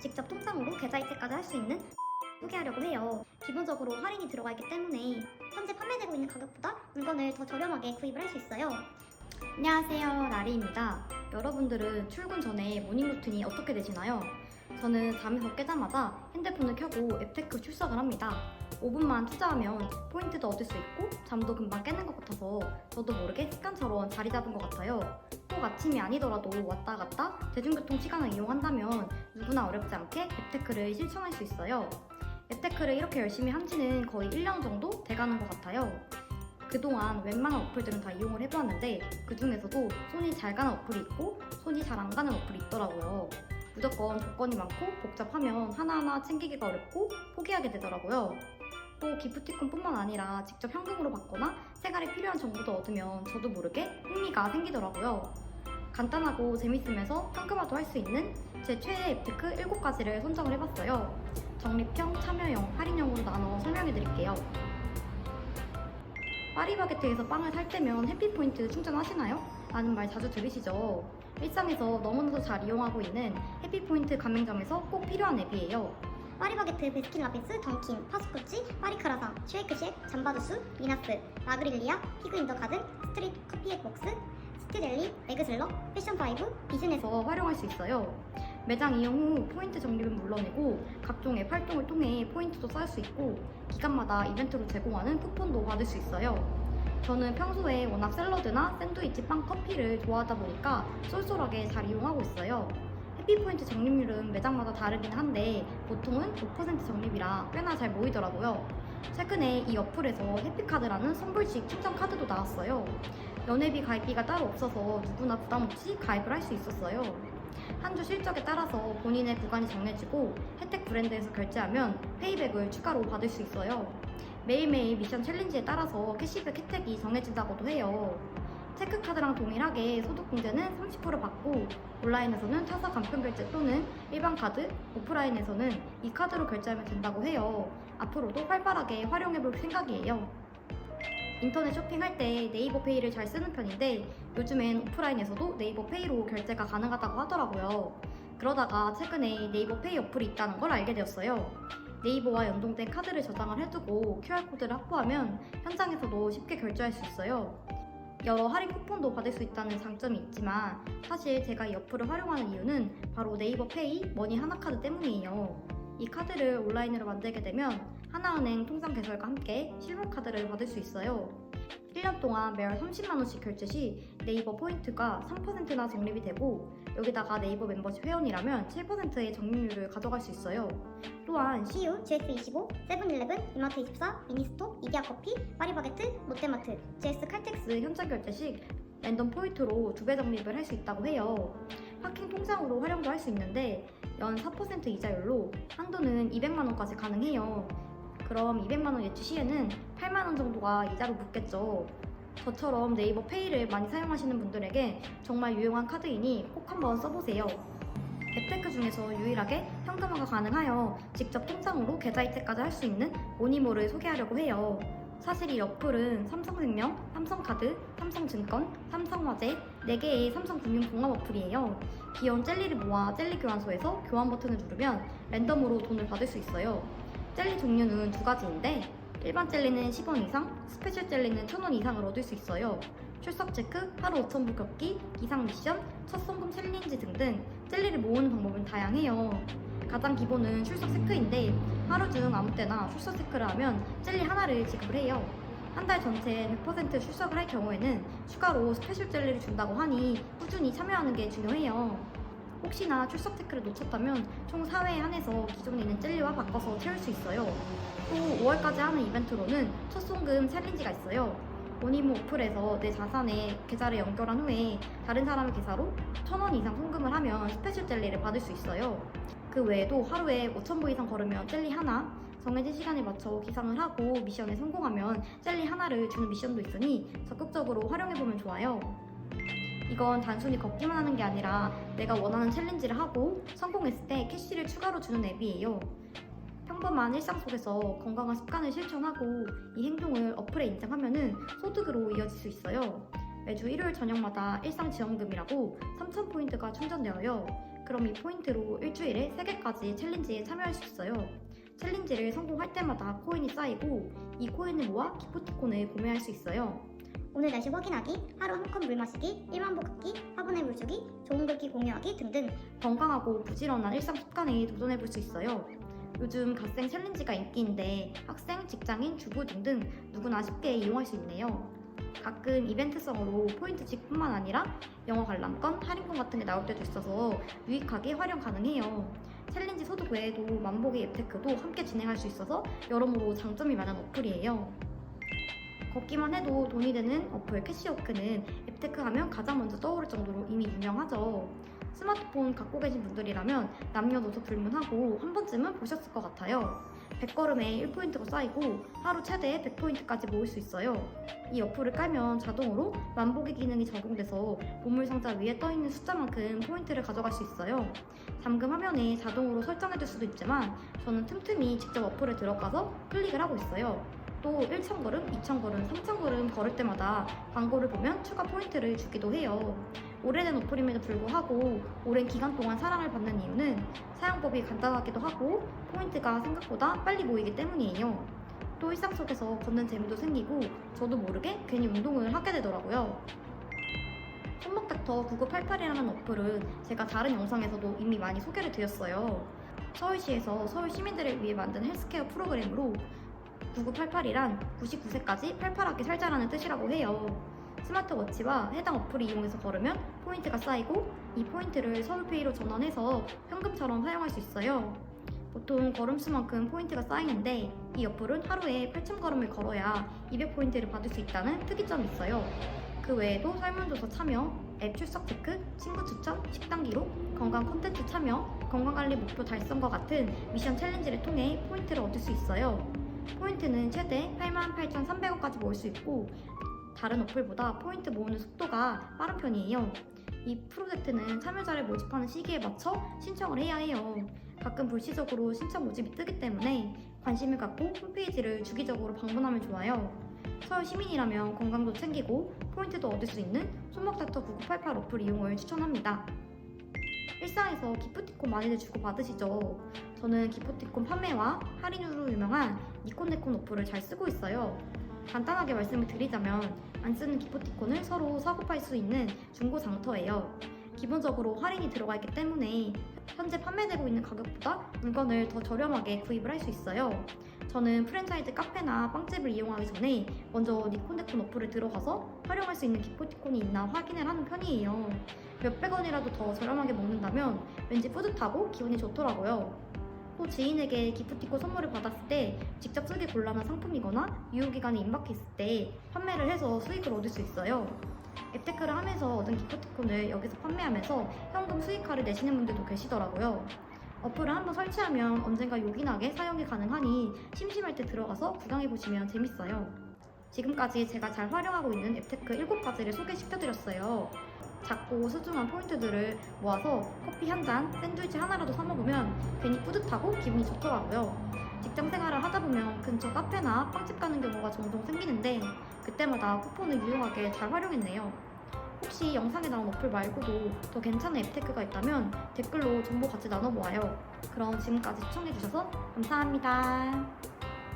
직접 통장으로 계좌 이체까지 할 수 있는 소개하려고 해요. 기본적으로 할인이 들어가 있기 때문에 현재 판매되고 있는 가격보다 물건을 더 저렴하게 구입을 할 수 있어요. 안녕하세요 나리입니다 여러분들은 출근 전에 모닝 루틴이 어떻게 되시나요? 저는 잠에서 깨자마자 핸드폰을 켜고 앱테크 출석을 합니다 5분만 투자하면 포인트도 얻을 수 있고 잠도 금방 깨는 것 같아서 저도 모르게 습관처럼 자리 잡은 것 같아요 꼭 아침이 아니더라도 왔다 갔다 대중교통 시간을 이용한다면 누구나 어렵지 않게 앱테크를 실천할 수 있어요 앱테크를 이렇게 열심히 한 지는 거의 1년 정도 돼가는 것 같아요 그동안 웬만한 어플들은 다 이용을 해보았는데 그 중에서도 손이 잘 가는 어플이 있고 손이 잘 안 가는 어플이 있더라고요. 무조건 조건이 많고 복잡하면 하나하나 챙기기가 어렵고 포기하게 되더라고요. 또 기프티콘뿐만 아니라 직접 현금으로 받거나 세갈이 필요한 정보도 얻으면 저도 모르게 흥미가 생기더라고요. 간단하고 재밌으면서 현금화도 할 수 있는 제 최애 앱테크 7가지를 선정을 해봤어요. 적립형, 참여형, 할인형으로 나눠 설명해 드릴게요. 파리바게트에서 빵을 살 때면 해피포인트 충전하시나요? 라는 말 자주 들으시죠? 일상에서 너무나도 잘 이용하고 있는 해피포인트 가맹점에서 꼭 필요한 앱이에요. 파리바게트, 베스킨라빈스, 던킨, 파스쿠치, 파리크라상, 쉐이크쉑, 잠바두스, 미나스, 라그릴리아, 피그인더 가든, 스트릿 커피액복스, 스티델리, 에그슬러, 패션파이브, 비즈니스 에서 활용할 수 있어요. 매장 이용 후 포인트 적립은 물론이고 각종 앱 활동을 통해 포인트도 쌓을 수 있고 기간마다 이벤트로 제공하는 쿠폰도 받을 수 있어요. 저는 평소에 워낙 샐러드나 샌드위치, 빵, 커피를 좋아하다 보니까 쏠쏠하게 잘 이용하고 있어요. 해피포인트 적립률은 매장마다 다르긴 한데 보통은 5% 적립이라 꽤나 잘 모이더라고요. 최근에 이 어플에서 해피카드라는 선불식 충전 카드도 나왔어요. 연회비 가입비가 따로 없어서 누구나 부담 없이 가입을 할 수 있었어요. 한 주 실적에 따라서 본인의 구간이 정해지고 혜택 브랜드에서 결제하면 페이백을 추가로 받을 수 있어요. 매일매일 미션 챌린지에 따라서 캐시백 혜택이 정해진다고도 해요. 체크카드랑 동일하게 소득공제는 30% 받고 온라인에서는 타사 간편 결제 또는 일반 카드, 오프라인에서는 이 카드로 결제하면 된다고 해요. 앞으로도 활발하게 활용해볼 생각이에요. 인터넷 쇼핑할 때 네이버 페이를 잘 쓰는 편인데 요즘엔 오프라인에서도 네이버 페이로 결제가 가능하다고 하더라고요. 그러다가 최근에 네이버 페이 어플이 있다는 걸 알게 되었어요. 네이버와 연동된 카드를 저장을 해두고 QR코드를 확보하면 현장에서도 쉽게 결제할 수 있어요. 여러 할인 쿠폰도 받을 수 있다는 장점이 있지만 사실 제가 이 어플을 활용하는 이유는 바로 네이버 페이 머니 하나카드 때문이에요. 이 카드를 온라인으로 만들게 되면 하나은행 통장 개설과 함께 실물 카드를 받을 수 있어요. 1년 동안 매월 30만원씩 결제 시 네이버 포인트가 3%나 적립이 되고 여기다가 네이버 멤버십 회원이라면 7%의 적립률을 가져갈 수 있어요. 또한 CU, GS25, 세븐일레븐, 이마트24, 미니스토, 이디야커피, 파리바게트, 롯데마트, GS 칼텍스 현장 결제 시 랜덤 포인트로 두 배 적립을 할 수 있다고 해요. 파킹 통장으로 활용도 할 수 있는데 연 4% 이자율로 한도는 200만 원까지 가능해요. 그럼 200만 원 예치 시에는 8만 원 정도가 이자로 붙겠죠. 저처럼 네이버 페이를 많이 사용하시는 분들에게 정말 유용한 카드이니 꼭 한번 써보세요. 앱테크 중에서 유일하게 현금화가 가능하여 직접 통장으로 계좌 이체까지 할 수 있는 모니모를 소개하려고 해요. 사실 이 어플은 삼성생명, 삼성카드, 삼성증권, 삼성화재 4개의 삼성금융종합 어플이에요. 귀여운 젤리를 모아 젤리 교환소에서 교환 버튼을 누르면 랜덤으로 돈을 받을 수 있어요. 젤리 종류는 두 가지인데 일반 젤리는 10원 이상, 스페셜 젤리는 1000원 이상을 얻을 수 있어요. 출석 체크, 하루 5,000부 걷기, 기상 미션, 첫 송금 챌린지 등등 젤리를 모으는 방법은 다양해요. 가장 기본은 출석 체크인데 하루 중 아무 때나 출석 체크를 하면 젤리 하나를 지급을 해요. 한 달 전체에 100% 출석을 할 경우에는 추가로 스페셜 젤리를 준다고 하니 꾸준히 참여하는 게 중요해요. 혹시나 출석 체크를 놓쳤다면 총 4회에 한해서 기존에 있는 젤리와 바꿔서 채울 수 있어요. 또 5월까지 하는 이벤트로는 첫 송금 챌린지가 있어요. 모니모 어플에서 내 자산에 계좌를 연결한 후에 다른 사람의 계좌로 1000원 이상 송금을 하면 스페셜 젤리를 받을 수 있어요. 그 외에도 하루에 5,000보 이상 걸으면 젤리 하나, 정해진 시간에 맞춰 기상을 하고 미션에 성공하면 젤리 하나를 주는 미션도 있으니 적극적으로 활용해보면 좋아요. 이건 단순히 걷기만 하는 게 아니라 내가 원하는 챌린지를 하고 성공했을 때 캐시를 추가로 주는 앱이에요. 평범한 일상 속에서 건강한 습관을 실천하고 이 행동을 어플에 인증하면은 소득으로 이어질 수 있어요. 매주 일요일 저녁마다 일상 지원금이라고 3,000포인트가 충전되어요. 그럼 이 포인트로 일주일에 3개까지 챌린지에 참여할 수 있어요. 챌린지를 성공할 때마다 코인이 쌓이고 이 코인을 모아 기프티콘을 구매할 수 있어요. 오늘 날씨 확인하기, 하루 한 컵 물 마시기, 1만 보 걷기, 화분에 물 주기, 좋은 글귀 공유하기 등등 건강하고 부지런한 일상 습관에 도전해 볼 수 있어요. 요즘 갓생 챌린지가 인기인데 학생, 직장인, 주부 등등 누구나 쉽게 이용할 수 있네요. 가끔 이벤트성으로 포인트직뿐만 아니라 영어 관람권, 할인권 같은 게 나올 때도 있어서 유익하게 활용 가능해요. 챌린지 소득 외에도 만보기 앱테크도 함께 진행할 수 있어서 여러모로 장점이 많은 어플이에요. 걷기만 해도 돈이 되는 어플 캐시워크는 앱테크 하면 가장 먼저 떠오를 정도로 이미 유명하죠. 스마트폰 갖고 계신 분들이라면 남녀노소 불문하고 한 번쯤은 보셨을 것 같아요. 100걸음에 1포인트가 쌓이고 하루 최대 100포인트까지 모을 수 있어요. 이 어플을 깔면 자동으로 만보기 기능이 적용돼서 보물 상자 위에 떠있는 숫자만큼 포인트를 가져갈 수 있어요. 잠금 화면에 자동으로 설정해둘 수도 있지만 저는 틈틈이 직접 어플에 들어가서 클릭을 하고 있어요. 또 1,000걸음, 2,000걸음, 3,000걸음 걸을 때마다 광고를 보면 추가 포인트를 주기도 해요. 오래된 어플임에도 불구하고 오랜 기간 동안 사랑을 받는 이유는 사용법이 간단하기도 하고 포인트가 생각보다 빨리 모이기 때문이에요. 또 일상 속에서 걷는 재미도 생기고 저도 모르게 괜히 운동을 하게 되더라고요. 손목닥터 9988이라는 어플은 제가 다른 영상에서도 이미 많이 소개를 드렸어요. 서울시에서 서울 시민들을 위해 만든 헬스케어 프로그램으로 9988이란 99세까지 팔팔하게 살자라는 뜻이라고 해요. 스마트워치와 해당 어플을 이용해서 걸으면 포인트가 쌓이고 이 포인트를 서울페이로 전환해서 현금처럼 사용할 수 있어요. 보통 걸음수만큼 포인트가 쌓이는데 이 어플은 하루에 8,000걸음을 걸어야 200포인트를 받을 수 있다는 특이점이 있어요. 그 외에도 설문조사 참여, 앱 출석 체크, 친구 추천, 식단 기록, 건강 콘텐츠 참여, 건강관리 목표 달성과 같은 미션 챌린지를 통해 포인트를 얻을 수 있어요. 포인트는 최대 88,300원까지 모을 수 있고 다른 어플보다 포인트 모으는 속도가 빠른 편이에요. 이 프로젝트는 참여자를 모집하는 시기에 맞춰 신청을 해야 해요. 가끔 불시적으로 신청 모집이 뜨기 때문에 관심을 갖고 홈페이지를 주기적으로 방문하면 좋아요. 서울 시민이라면 건강도 챙기고 포인트도 얻을 수 있는 손목닥터 9988 어플 이용을 추천합니다. 일상에서 기프티콘 많이들 주고 받으시죠? 저는 기프티콘 판매와 할인으로 유명한 니콘네콘 어플을 잘 쓰고 있어요. 간단하게 말씀을 드리자면 안 쓰는 기프티콘을 서로 사고팔 수 있는 중고 장터예요. 기본적으로 할인이 들어가 있기 때문에 현재 판매되고 있는 가격보다 물건을 더 저렴하게 구입을 할 수 있어요. 저는 프랜차이즈 카페나 빵집을 이용하기 전에 먼저 니콘네콘 어플에 들어가서 활용할 수 있는 기프티콘이 있나 확인을 하는 편이에요. 몇백 원이라도 더 저렴하게 먹는다면 왠지 뿌듯하고 기분이 좋더라고요. 또 지인에게 기프티콘 선물을 받았을 때 직접 쓰기 곤란한 상품이거나 유효기간이 임박했을 때 판매를 해서 수익을 얻을 수 있어요. 앱테크를 하면서 얻은 기프티콘을 여기서 판매하면서 현금 수익화를 내시는 분들도 계시더라고요. 어플을 한번 설치하면 언젠가 요긴하게 사용이 가능하니 심심할 때 들어가서 구경해보시면 재밌어요. 지금까지 제가 잘 활용하고 있는 앱테크 7가지를 소개시켜드렸어요. 작고 소중한 포인트들을 모아서 커피 한 잔, 샌드위치 하나라도 사 먹으면 괜히 뿌듯하고 기분이 좋더라고요. 직장 생활을 하다 보면 근처 카페나 빵집 가는 경우가 종종 생기는데 그때마다 쿠폰을 유용하게 잘 활용했네요. 혹시 영상에 나온 어플 말고도 더 괜찮은 앱테크가 있다면 댓글로 정보 같이 나눠보아요. 그럼 지금까지 시청해주셔서 감사합니다.